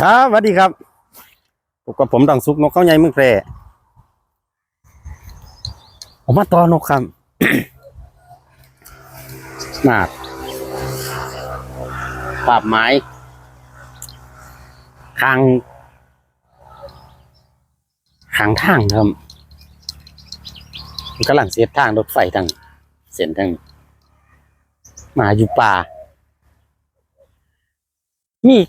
ครับสวัสดีครับพบกับผมดังซุกนกเข้าใหญ่เมือแพร่ผมมาตอนกครับมากปราบไม้ทางทางทางครับมันกำลังเสียทางรถไฟทางเส้นทางมาอยู่ป่า นี่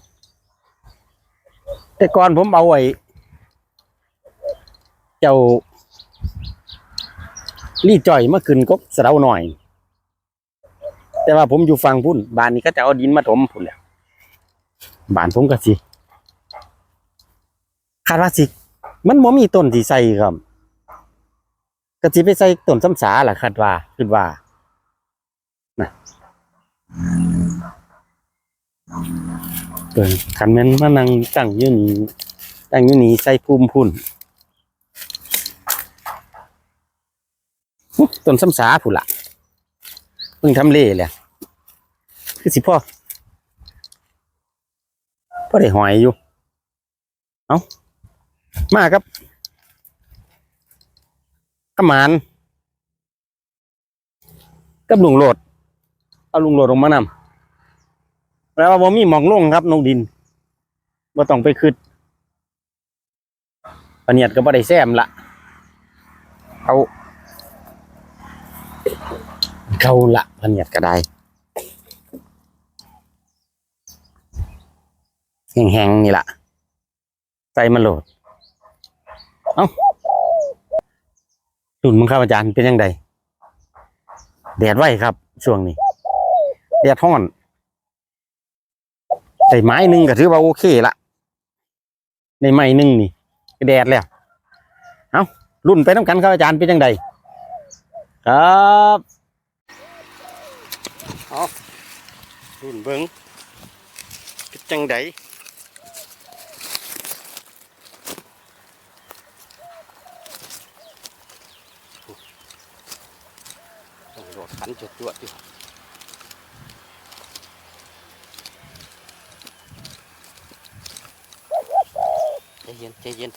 แต่ก่อนผมเอาไว้เจ้าลี่จ่อยเมาขึ้นกบสะเดาหน่อย แต่ว่าผมอยู่ฝั่งพุ่นบ้านนี้ก็จะเอาดินมาถมพุ่นแหล้วบ้านผมก็สิคาดว่าสิมันบ่มีต้นที่ใส่ครับก็สิไปใส่ต้นซ้ำสาล่ะคาดว่าคิดว่านะ เออคันแม่นมานั่งตั้งอยู่นี่ตั้งอยู่นี่ใส่ภูมิพุ่นต้นซ้ำสาพุ่นล่ะเพิ่งทำเลแหละคือสิพ่อพ่อได้หอยอยู่ เอามาครับกระมานกับลุงโหลด เอาลุงโหลดลงมานำ แล้วว่าบ่มีหมองลงครับนกดินบ่ต้องไปคืดปะเนียดก็บ่ได้แซมละเอาเขาละปะเนียดก็ได้แห้งๆนี่ล่ะใส่มันโหลด เอ้าตุ่นมึงครับอาจารย์เป็นยังไงแดดไว้ครับ ช่วงนี้ แดดห้อน ได้ไม้หนึ่งก็ถือว่าโอเคละในไม้หนึ่งนี่ก็แดดแล้ว เอ้ารุ่นไปน้ำกันครับอาจารย์เป็นยังไงครับเอารุ่นเบิงเป็นจังไดต้องโดดขันจุดจวดอยู่ ใจเย็นใจเย็น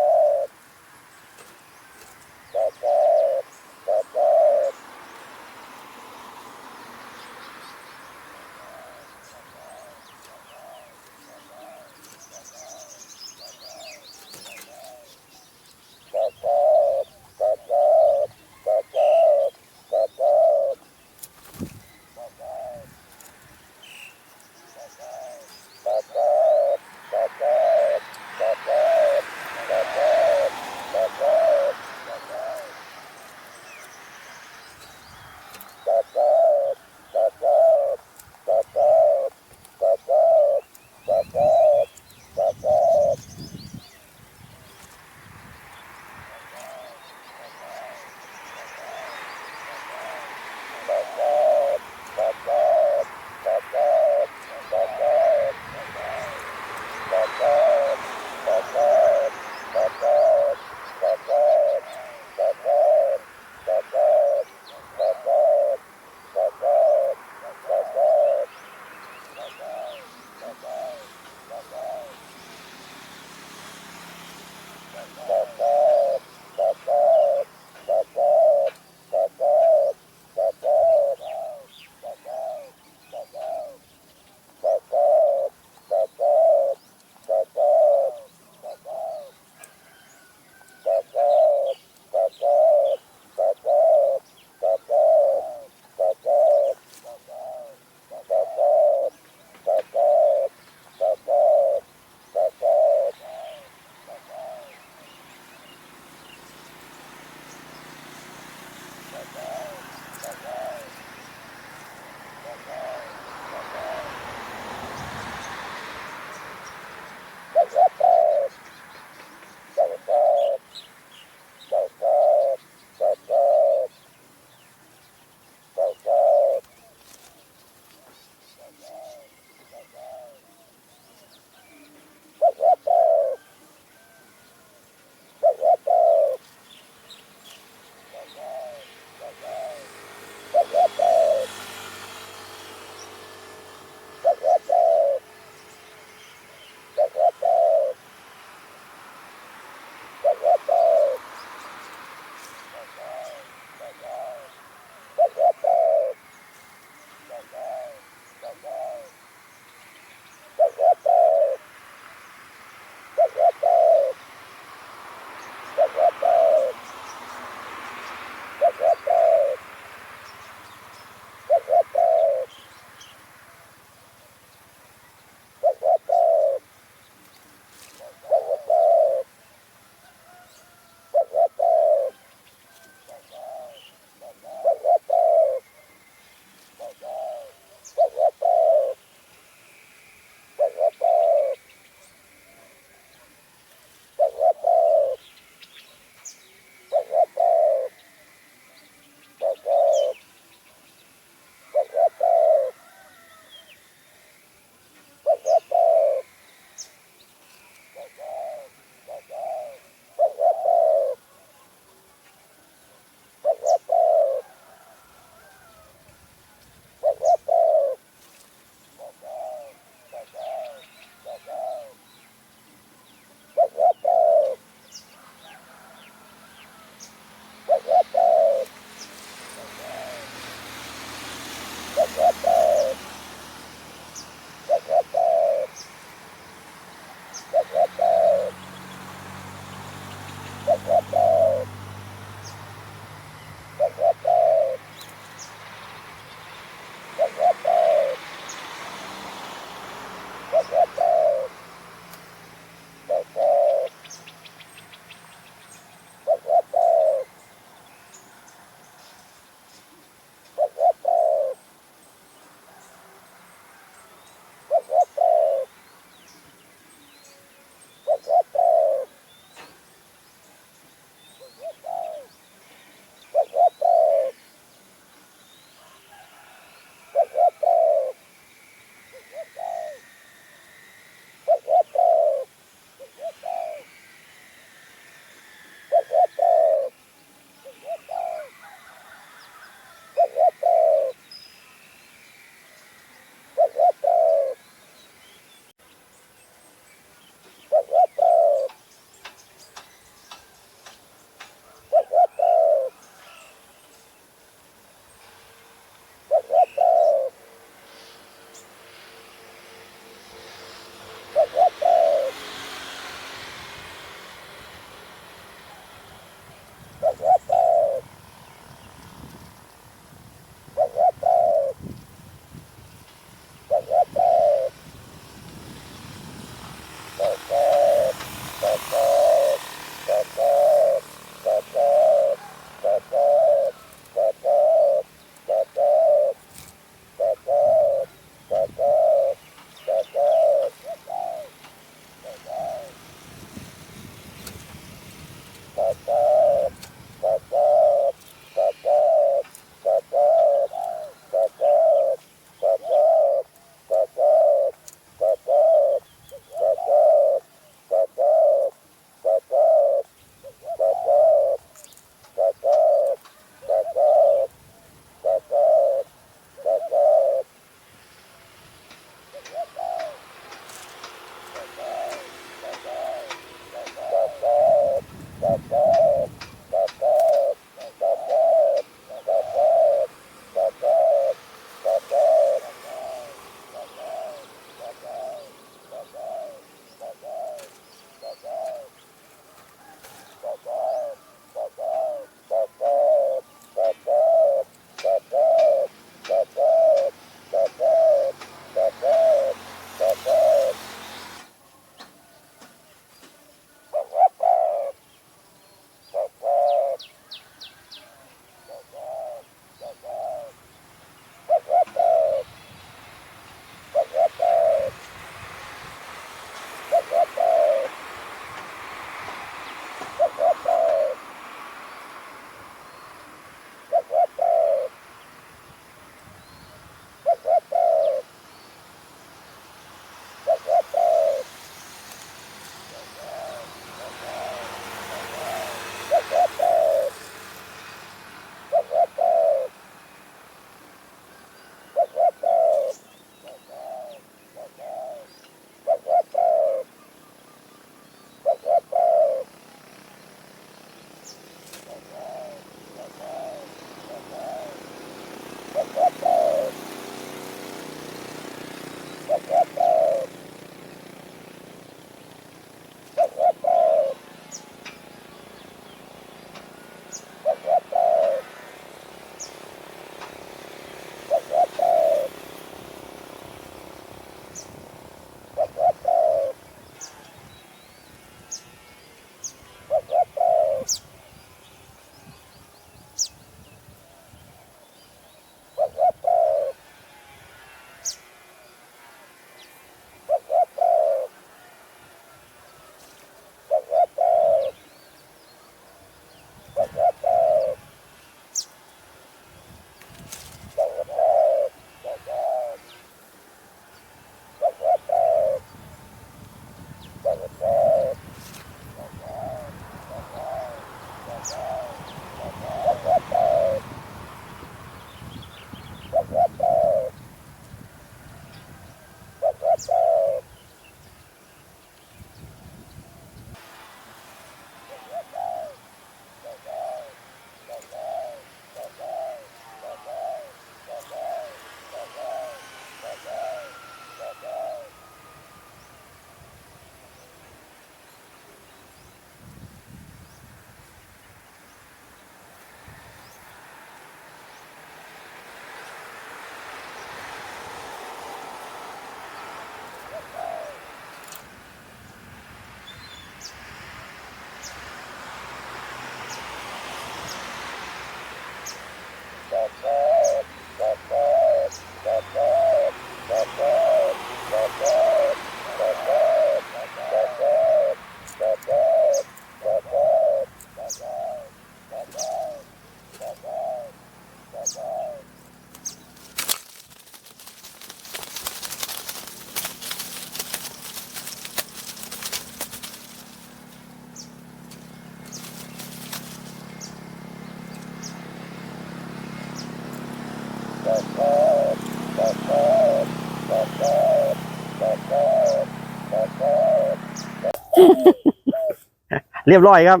เรียบร้อยครับ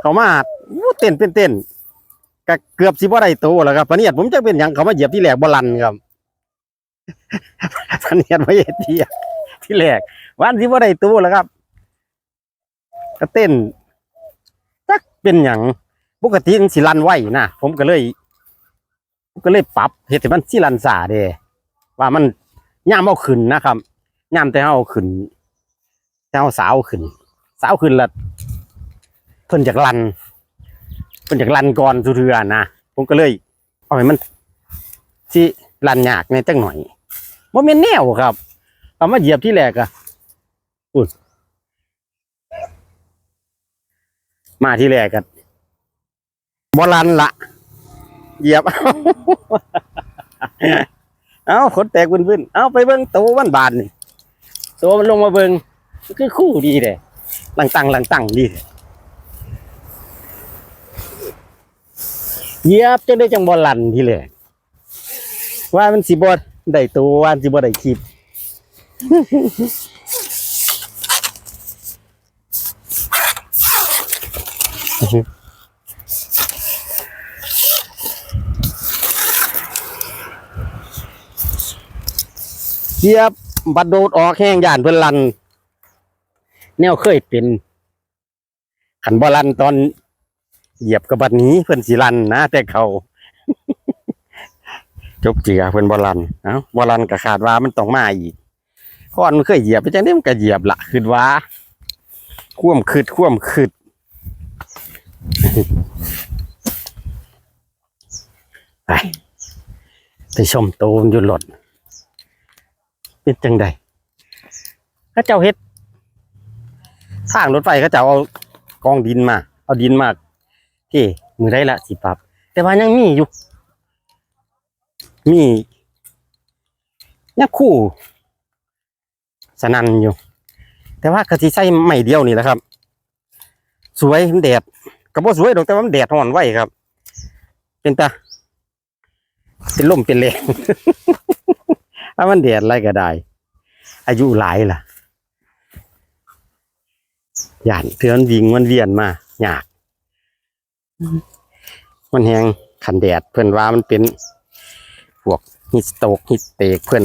เขามาเต้นเป็นเต้นก็เกือบสิบ่ได้ตัวแล้วครับพเนียดผมจะเป็นหยังเขามาเหยียบที่แหลกบ่ลันครับพเนียดบ่เหยียบที่แหลกที่แหลกวันสิบ่ได้ตัวแล้วครับ ก็เต้นจักเป็นหยังปกติมันสิลันไว้นะผมก็เลยผมก็เลยปรับเฮ็ดให้มันสิลันซาเดว่ามันย่ามเอาขึ้นนะครับย่ามแต่เอาขึ้นแต่เอาสาวขึ้น สาวขึ้นละเพิ่นจากลันเพิ่นจากลันก่อนสุเทือนะผมก็เลยเอาให้มันสิลันยากในจังหน่อยบ่แม่นแนวครับเอามาเหยียบที่แรกอะอุ่นมาที่แรกกันบ่ลันละเหยียบ เอาขนแตกบึ้นๆเอาไปเบิ่งโตวมันบานนี่โตวมันลงมาเบิ่งคือคู่ดีเด้ห ลังตังหลังตังดีเยียบจนได้จังบอลันทีเลยว่ามันสิบอได้ตัวว่านสิบอได้คลิปเยียบบัดโดดออกแห้งย่านเพิ่นลัน แนวเคยเป็นขันบอลันตอนเหยียบกระบัดนี้เพิ่อนสิลันนะแต่เขาจบเจือเพิ่อนบอลันเอ้าบอลันก็ขาดว่ามันต้องมาอีกคอนมันเคยเหยียบไปจังนี้มันก็เหยียบละคือว่าคว่ำคืดคว่ำคืดไปไปชมโตมอยู่หลดเป็นจังใดพระเจ้าเฮ็ด ทางรถไฟเขาจะเอากองดินมา เอาดินมาที่มือได้ละสิปรับ แต่ว่ายังมีอยู่ มียังคู่สนันอยู่ แต่ว่ากะทิใส่ใหม่เดียวนี่แหละครับ สวยมันแดดกระโปสวยดอกแต่ว่ามันแดดห่อนไว้ครับ เป็นตาเป็นลมเป็นแรงถ้ามันแดดอะไรก็ได้ อายุหลายล่ะ ย่านเทือนวิ่งมันเวียนมาหยาก มันแหงขันแดดเพื่อนว่ามันเป็นพวกฮิสโตกฮิสเตกเพื่อน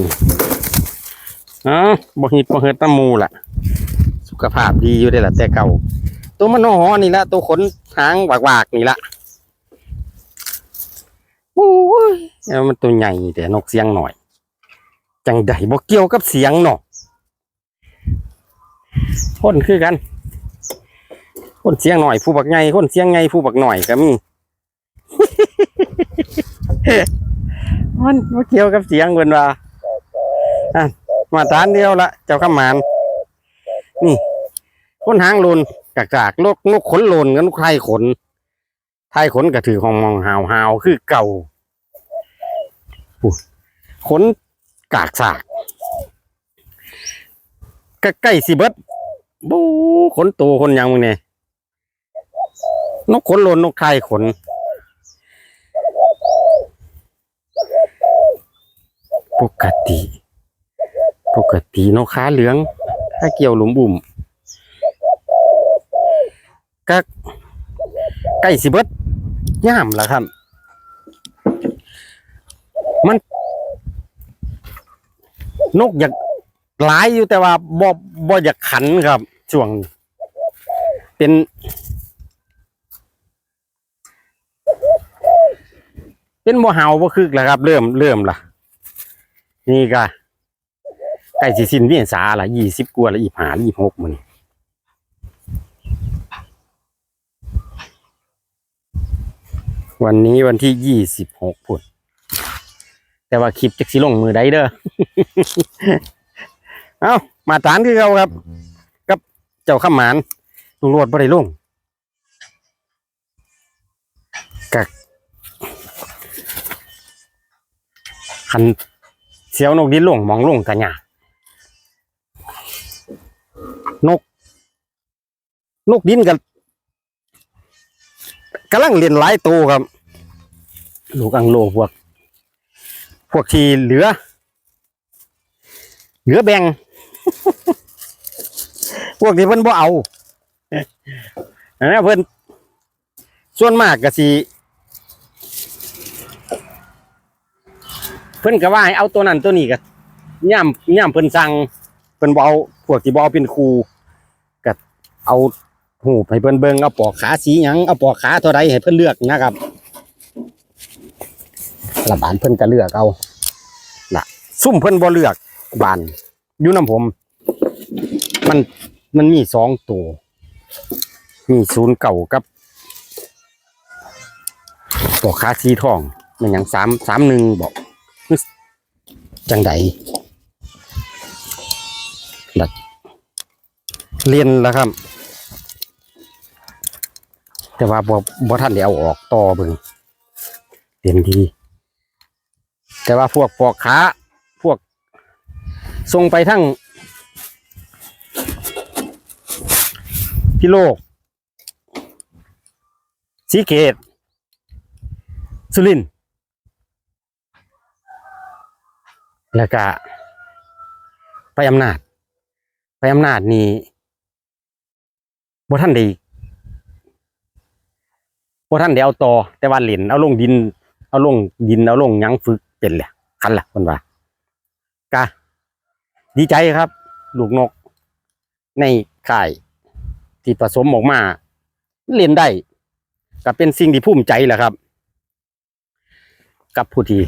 อ๋อบ่ฮิตบ่เฮิดน้ำมูล่ะ สุขภาพดีอยู่ได้ล่ะ แต่เก่า ตัวมันหอนี่ละตัวขนหางวากๆนี่ละโอ้ยแล้วมันตัวใหญ่แต่นกเสียงหน่อย จังใดบ่เกี่ยวกับเสียงเนาะคนคือกัน คนเสียงหน่อยผู้บักไงคนเสียงไงผู้บักหน่อยก็มี มันมาเกี่ยวกับเสียงเพิ่นว่าอะมาตรฐานเดียวละเจ้าขมานนี่คนหางโลนกากากลกนกขนโลนกันไทยขนไทยขนก็ถือของมองหาวหาวคือเก่าขนกากสากใกล้ๆสิเบิดบูขนโตคนยังมึงเนี่ย นกขนลนนกไทยขน ปกติ ปกตินกขาเหลือง ถ้าเกี่ยวหลุมบุ่มก็ใกล้สิเบิดย่ามแล้วครับ มัน นกอยากหลายอยู่แต่ว่าบ่บ่อยากขันครับช่วง เป็น เป็นบ่เห่าบ่คึกแล้วครับ เริ่มเริ่มละนี่ก็ใกล้สิสิ้นเวียนสาละยี่สิบกว่าละยี่ห้ายี่หกมันวันนี้วันที่ยี่สิบหกพุ่นแต่ว่าคลิปจักสิลงมือใดเด้อ เอ้ามาตานคือเขาครับ กับเจ้าข้ามหมานลุงโรดบ่ได้ลง คันเสียวนกดินลงมองลงกะหยานก นกดินกับกำลังเรียนหลายตัวครับ ลูกอังโลพวก พวกที่เหลือ เหลือแบ่งพวกที่เพิ่นบ่เอาอันนั้เพิ่นส่วนมากก็สิ พิ่นก็ว่าให้เอาตัวนั้นตัวนี้ก็ย่ํย่ํเพิ่นสั่งเพิ่นเอาพวกที่บอเป็นครูก็เอาหูให้เพิ่นเบิ่งเอาปอกขาสีหยังเอาปอกขาเท่าใดให้เพิ่นเลือกนะครับละบานเพิ่นก็เลือกเอาล่ะซุ่มเพิ่นบ่เลือกบานอยู่นํผม มันมันมีสองตัวมีศูนย์เก่ากับปอกขาสีทองมันอย่างสามสามหนึ่งบอก จังใดดัดเรียนแล้วครับ แต่ว่าบ่บ่ท่านได้เอาออกต่อเบิ่งเรียนดี แต่ว่าพวกปอกขาพวกส่งไปทั้งพิโลกสีเกตสุรินทร์ แล้วก็ไปอำนาจ ไปอำนาจนี่บ่ท่านได้บ่ท่านได้เอาต่อแต่ว่าเหรียญเอาลงดิน เอาลงดินเอาลงยังฝึกเป็นแหละคันละคนว่ากะดีใจครับ ลูกนก ในค่ายที่ผสมออกมาเล่นได้ก็เป็นสิ่งที่ภูมิใจแหละครับ กับผู้ที่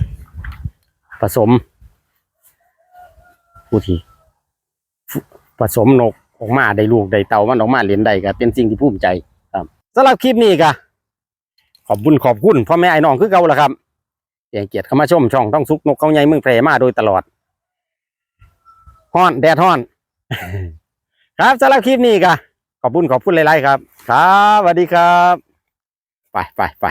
ผสม ผู้ที่ผสมนกออกมาได้ลูกได้เต่ามันออกมาเล่นได้ก็เป็นสิ่งที่ภูมิใจครับสำหรับคลิปนี้ก็ขอบคุญขอบคุณพ่อแม่ไอ้น้องคือเก่าละครับเสียงเกียรติเข้ามาชมช่องต้องซุกนกเขาใหญ่เมืองแพร่มาโดยตลอดฮ้อนแดดฮ้อน ครับสำหรับคลิปนี้ก็ขอบคุณขอบคุณหลายๆครับ ครับสวัสดีครับ ไปไปไป